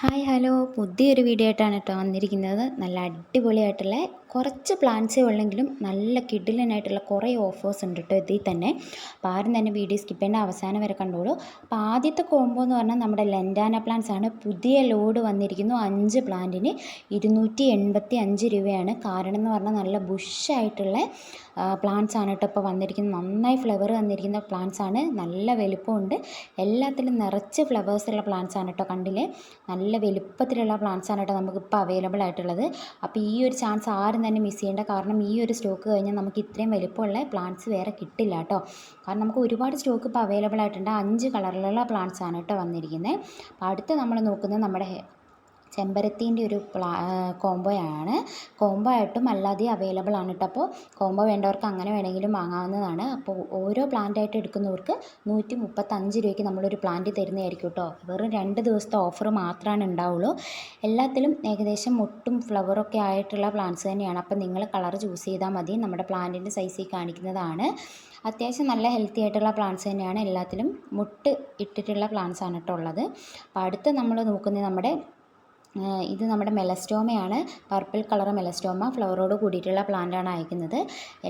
Hi hello. പുതിയൊരു video ആയിട്ടാണ് കേട്ടോ വന്നിരിക്കുന്നത്. നല്ല അടിപൊളിയായിട്ടുള്ള കുറച്ച് പ്ലാൻസേ ഉള്ളെങ്കിലും നല്ല കിഡിലനായിട്ടുള്ള കുറേ ഓഫേഴ്സ് ഉണ്ട് കേട്ടോ ഇതിൽ തന്നെ. അപ്പോൾ ആരും തന്നെ വീഡിയോ സ്കിപ്പ് ചെയ്യേണ്ട അവസാനം വരെ കണ്ടോളൂ. അപ്പോൾ ആദ്യത്തെ കോംബോ എന്ന് പറഞ്ഞാൽ നമ്മുടെ ലെൻഡാന പ്ലാന്റ്സ് ആണ്. പുതിയ ലോഡ് വന്നിരിക്കുന്നു അഞ്ച് പ്ലാന്റിന് ഇരുന്നൂറ്റി എൺപത്തി അഞ്ച് രൂപയാണ്. കാരണം എന്ന് പറഞ്ഞാൽ നല്ല ബുഷായിട്ടുള്ള പ്ലാന്റ്സ് ആണ് കേട്ടോ ഇപ്പോൾ വന്നിരിക്കുന്നത്. നന്നായി ഫ്ലവർ വന്നിരിക്കുന്ന പ്ലാന്റ്സ് ആണ്. നല്ല വലുപ്പമുണ്ട്. എല്ലാത്തിലും നിറച്ച് ഫ്ലവേഴ്സ് ഉള്ള പ്ലാന്റ്സ് ആണ് കേട്ടോ കണ്ടില്ലേ? നല്ല വലുപ്പത്തിലുള്ള പ്ലാന്റ്സ് ആണ് കേട്ടോ നമുക്കിപ്പോൾ അവൈലബിൾ ആയിട്ടുള്ളത്. അപ്പോൾ ഈ ഒരു ചാൻസ് ആരും തന്നെ മിസ് ചെയ്യേണ്ട. കാരണം ഈ ഒരു സ്റ്റോക്ക് കഴിഞ്ഞാൽ നമുക്ക് ഇത്രയും വലിപ്പമുള്ള പ്ലാന്റ്സ് വേറെ കിട്ടില്ല കേട്ടോ കാരണം നമുക്ക് ഒരുപാട് സ്റ്റോക്ക് ഇപ്പോൾ അവൈലബിൾ ആയിട്ടുണ്ട്. അഞ്ച് കളറിലുള്ള പ്ലാന്റ്സ് ആണ് കേട്ടോ വന്നിരിക്കുന്നത് അപ്പോൾ അടുത്ത് നമ്മൾ നോക്കുന്നത് നമ്മുടെ ചെമ്പരത്തീന്റെ ഒരു പ്ലാ കോംബോയാണ്. കോംബോ ആയിട്ടും അല്ലാതെ അവൈലബിൾ ആണ് കേട്ടോ അപ്പോൾ കോംബോ വേണ്ടവർക്ക് അങ്ങനെ വേണമെങ്കിലും വാങ്ങാവുന്നതാണ്. അപ്പോൾ ഓരോ പ്ലാന്റ് ആയിട്ട് എടുക്കുന്നവർക്ക് നൂറ്റി മുപ്പത്തഞ്ച് രൂപയ്ക്ക് നമ്മളൊരു പ്ലാന്റ് തരുന്നതായിരിക്കും കേട്ടോ വെറും രണ്ട് ദിവസത്തെ ഓഫർ മാത്രമാണ് ഉണ്ടാവുള്ളൂ. എല്ലാത്തിലും ഏകദേശം മുട്ടും ഫ്ലവറൊക്കെ ആയിട്ടുള്ള പ്ലാന്റ്സ് തന്നെയാണ്. അപ്പോൾ നിങ്ങൾ കളർ ചൂസ് ചെയ്താൽ മതി. നമ്മുടെ പ്ലാന്റിന്റെ സൈസിൽ കാണിക്കുന്നതാണ്. അത്യാവശ്യം നല്ല ഹെൽത്തി ആയിട്ടുള്ള പ്ലാന്റ്സ് തന്നെയാണ്. എല്ലാത്തിലും മുട്ട് ഇട്ടിട്ടുള്ള പ്ലാന്റ്സ് ആണ് കേട്ടോ ഉള്ളത്. അപ്പോൾ അടുത്ത് നമ്മൾ നോക്കുന്നത് നമ്മുടെ ഇത് നമ്മുടെ മെലസ്റ്റോമയാണ്. Purple colour melastoma. ഫ്ലവറോട് കൂടിയിട്ടുള്ള പ്ലാന്റാണ് അയക്കുന്നത്.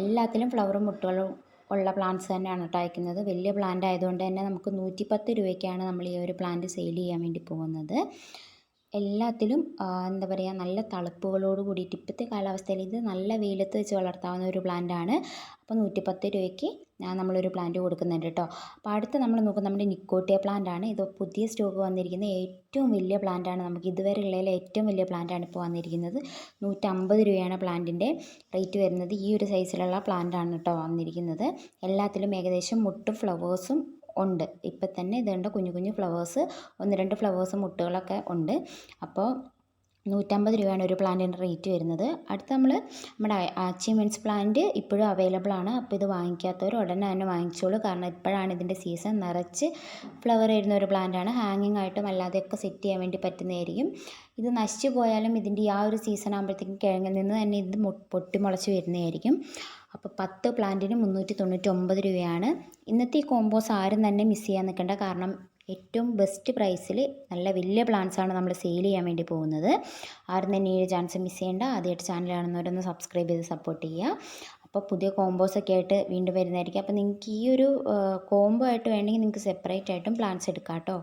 എല്ലാത്തിലും ഫ്ലവറും മുട്ടുകളും ഉള്ള പ്ലാന്റ്സ് തന്നെയാണ് കേട്ടോ അയക്കുന്നത്. വലിയ പ്ലാന്റ് ആയതുകൊണ്ട് തന്നെ നമുക്ക് നൂറ്റിപ്പത്ത് രൂപയ്ക്കാണ് നമ്മൾ ഈ ഒരു പ്ലാന്റ് സെയിൽ ചെയ്യാൻ വേണ്ടി പോകുന്നത്. എല്ലാത്തിലും എന്താ പറയുക നല്ല തളുപ്പുകളോട് കൂടിയിട്ട് ഇപ്പോഴത്തെ കാലാവസ്ഥയിൽ ഇത് നല്ല വെയിലത്ത് വെച്ച് വളർത്താവുന്ന ഒരു പ്ലാന്റാണ്. അപ്പോൾ നൂറ്റിപ്പത്ത് രൂപയ്ക്ക് നമ്മളൊരു പ്ലാന്റ് കൊടുക്കുന്നുണ്ട് കേട്ടോ അപ്പോൾ അടുത്ത് നമ്മൾ നോക്കുന്നത് നമ്മുടെ നിക്കോട്ടിയ പ്ലാന്റ് ആണ്. ഇത് പുതിയ സ്റ്റോക്ക് വന്നിരിക്കുന്ന ഏറ്റവും വലിയ പ്ലാന്റ് ആണ്. നമുക്ക് ഇതുവരെ ഉള്ളതിൽ ഏറ്റവും വലിയ പ്ലാന്റ് ആണ് ഇപ്പോൾ വന്നിരിക്കുന്നത്. നൂറ്റമ്പത് രൂപയാണ് പ്ലാന്റിന്റെ റേറ്റ് വരുന്നത്. ഈ ഒരു സൈസിലുള്ള പ്ലാന്റ് ആണ് കേട്ടോ വന്നിരിക്കുന്നത്. എല്ലാത്തിലും ഏകദേശം മുട്ട് ഫ്ലവേഴ്സും ഉണ്ട്. ഇപ്പം തന്നെ ഇതുണ്ട് കുഞ്ഞു കുഞ്ഞു ഫ്ലവേഴ്സ് ഒന്ന് രണ്ട് ഫ്ലവേഴ്സ് മുട്ടുകളൊക്കെ ഉണ്ട്. അപ്പോൾ നൂറ്റമ്പത് രൂപയാണ് ഒരു പ്ലാന്റിന്റെ റേറ്റ് വരുന്നത്. അടുത്ത് നമ്മൾ നമ്മുടെ അച്ചീവ്മെന്റ്സ് പ്ലാന്റ് ഇപ്പോഴും അവൈലബിൾ ആണ്. അപ്പോൾ ഇത് വാങ്ങിക്കാത്തവർ ഉടനെ തന്നെ വാങ്ങിച്ചോളൂ. കാരണം ഇപ്പോഴാണ് ഇതിന്റെ സീസൺ. നിറച്ച് ഫ്ലവർ വരുന്ന ഒരു പ്ലാന്റാണ് ഹാങ്ങിങ് ആയിട്ടും അല്ലാതെയൊക്കെ സെറ്റ് ചെയ്യാൻ വേണ്ടി പറ്റുന്നതായിരിക്കും. ഇത് നശിച്ചു പോയാലും ഇതിന്റെ ആ ഒരു സീസൺ ആകുമ്പോഴത്തേക്കും കിഴങ്ങിൽ നിന്ന് തന്നെ ഇത് പൊട്ടി മുളച്ച് വരുന്നതായിരിക്കും. അപ്പോൾ പത്ത് പ്ലാന്റിന് മുന്നൂറ്റി തൊണ്ണൂറ്റി ഒമ്പത് രൂപയാണ്. ഇന്നത്തെ ഈ കോമ്പോസ് ആരും തന്നെ മിസ് ചെയ്യാൻ നിൽക്കേണ്ട. കാരണം ഏറ്റവും ബെസ്റ്റ് പ്രൈസിൽ നല്ല വലിയ പ്ലാൻസാണ് നമ്മൾ സെയിൽ ചെയ്യാൻ വേണ്ടി പോകുന്നത്. ആരും തന്നെ ഈ ചാൻസ് മിസ് ചെയ്യേണ്ട. ആദ്യമായിട്ട് ചാനൽ കാണുന്നവരൊന്ന് സബ്സ്ക്രൈബ് ചെയ്ത് സപ്പോർട്ട് ചെയ്യുക. അപ്പോൾ പുതിയ കോമ്പോസൊക്കെ ആയിട്ട് വീണ്ടും വരുന്നതായിരിക്കും. അപ്പോൾ നിങ്ങൾക്ക് ഈ ഒരു കോംബോ ആയിട്ട് വേണമെങ്കിൽ നിങ്ങൾക്ക് സെപ്പറേറ്റ് ആയിട്ടും പ്ലാന്റ്സ് എടുക്കാം കേട്ടോ